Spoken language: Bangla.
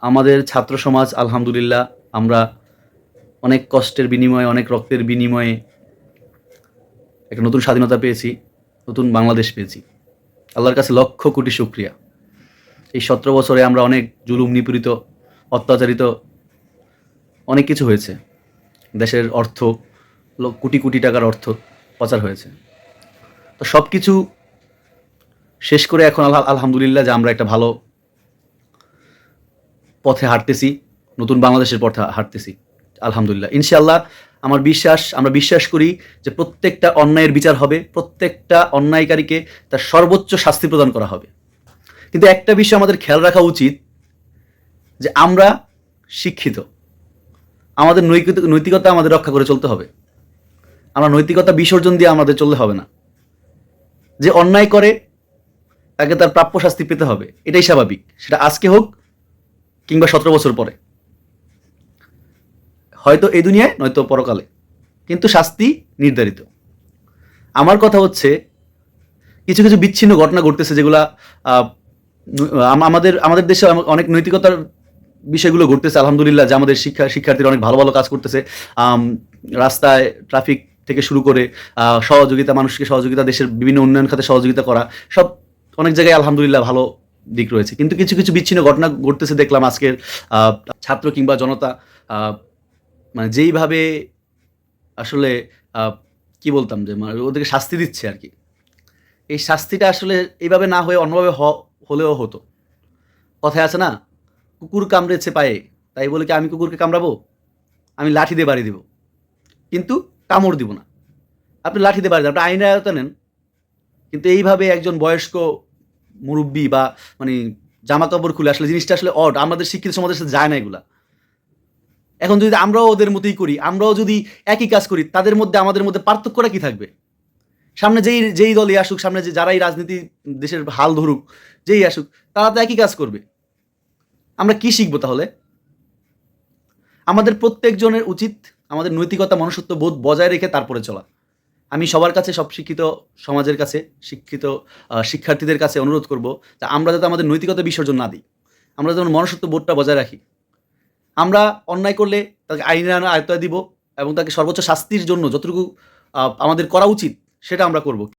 আমাদের ছাত্র সমাজ, আলহামদুলিল্লাহ, আমরা অনেক কষ্টের বিনিময়ে, অনেক রক্তের বিনিময়ে একটা নতুন স্বাধীনতা পেয়েছি, নতুন বাংলাদেশ পেয়েছি। আল্লাহর কাছে লক্ষ কোটি শুক্রিয়া। এই সতেরো বছরে আমরা অনেক জুলুম নিপীড়িত, অত্যাচারিত, অনেক কিছু হয়েছে। দেশের অর্থ কোটি কোটি টাকার অর্থ পাচার হয়েছে। তো সব কিছু শেষ করে এখন আলহা- আলহামদুলিল্লাহ যে আমরা একটা ভালো পথে হাঁটতেছি, নতুন বাংলাদেশের পথে হাঁটতেছি, আলহামদুলিল্লাহ। ইনশাল্লাহ আমার বিশ্বাস, আমরা বিশ্বাস করি যে প্রত্যেকটা অন্যায়ের বিচার হবে, প্রত্যেকটা অন্যায়কারীকে তার সর্বোচ্চ শাস্তি প্রদান করা হবে। কিন্তু একটা বিষয় আমাদের খেয়াল রাখা উচিত, যে আমরা শিক্ষিত। আমাদের নৈতিক নৈতিকতা আমাদের রক্ষা করে চলতে হবে। আমরা নৈতিকতা বিসর্জন দিয়ে আমাদের চলতে হবে না। যে অন্যায় করে, তাকে তার প্রাপ্য শাস্তি পেতে হবে, এটাই স্বাভাবিক। সেটা আজকে হোক কিংবা সতেরো বছর পরে। হয়তো এই দুনিয়ায়, নয়তো পরকালে। কিন্তু শাস্তি নির্ধারিত। আমার কথা হচ্ছে, কিছু কিছু বিচ্ছিন্ন ঘটনা ঘটতেছে যেগুলা আমাদের আমাদের দেশে অনেক নৈতিকতার বিষয়গুলো ঘটতেছে, আলহামদুলিল্লাহ, যে আমাদের শিক্ষা, শিক্ষার্থীরা অনেক ভালো ভালো কাজ করতেছে। রাস্তায় ট্রাফিক থেকে শুরু করে সহযোগিতা, মানুষকে সহযোগিতা, দেশের বিভিন্ন উন্নয়ন খাতে সহযোগিতা করা, সব অনেক জায়গায় আলহামদুলিল্লাহ ভালো দিক রয়েছে। কিন্তু কিছু কিছু বিচ্ছিন্ন ঘটনা ঘটতেছে দেখলাম আজকের ছাত্র কিংবা জনতা মানে যেইভাবে আসলে কি বলতাম যে মানে ওদেরকে শাস্তি দিচ্ছে আর কি। এই শাস্তিটা আসলে এইভাবে না হয়ে অন্যভাবে হলেও হতো। কথায় আছে না, কুকুর কামড়েছে পায়ে, তাই বলে কি আমি কুকুরকে কামড়াবো? আমি লাঠি দিয়ে বাড়ি দিব। কিন্তু কামড় দিব না। আপনি লাঠি দিয়ে বাড়ি দেন, আপনি আইনের আয়তা নেন। কিন্তু এইভাবে একজন বয়স্ক মুরব্বী বা মানে জামা কাপড় খুলে আসলে জিনিসটা আসলে অড আমাদের শিক্ষিত সমাজের সাথে যায় না এগুলা। এখন যদি আমরাও ওদের মতোই করি, আমরাও যদি একই কাজ করি, তাদের মধ্যে, আমাদের মধ্যে পার্থক্যটা কি থাকবে? সামনে যেই যেই দলই আসুক, সামনে যে যারাই রাজনীতি দেশের হাল ধরুক, যেই আসুক, তারা তো একই কাজ করবে। আমরা কি শিখব তাহলে? আমাদের প্রত্যেকজনের উচিত আমাদের নৈতিকতা, মনুষ্যত্ব বোধ বজায় রেখে তারপরে চলা। আমি সবার কাছে, সব শিক্ষিত সমাজের কাছে, শিক্ষিত শিক্ষার্থীদের কাছে অনুরোধ করব তা আমরা যাতে আমাদের নৈতিকতা বিসর্জন না দিই। আমরা যেমন মনুষ্যত্ব বোধটা বজায় রাখি। আমরা অন্যায় করলে তাকে আইনের আয়ত্তায় দিব এবং তাকে সর্বোচ্চ শাস্তির জন্য যতটুকু আমাদের করা উচিত, সেটা আমরা করব।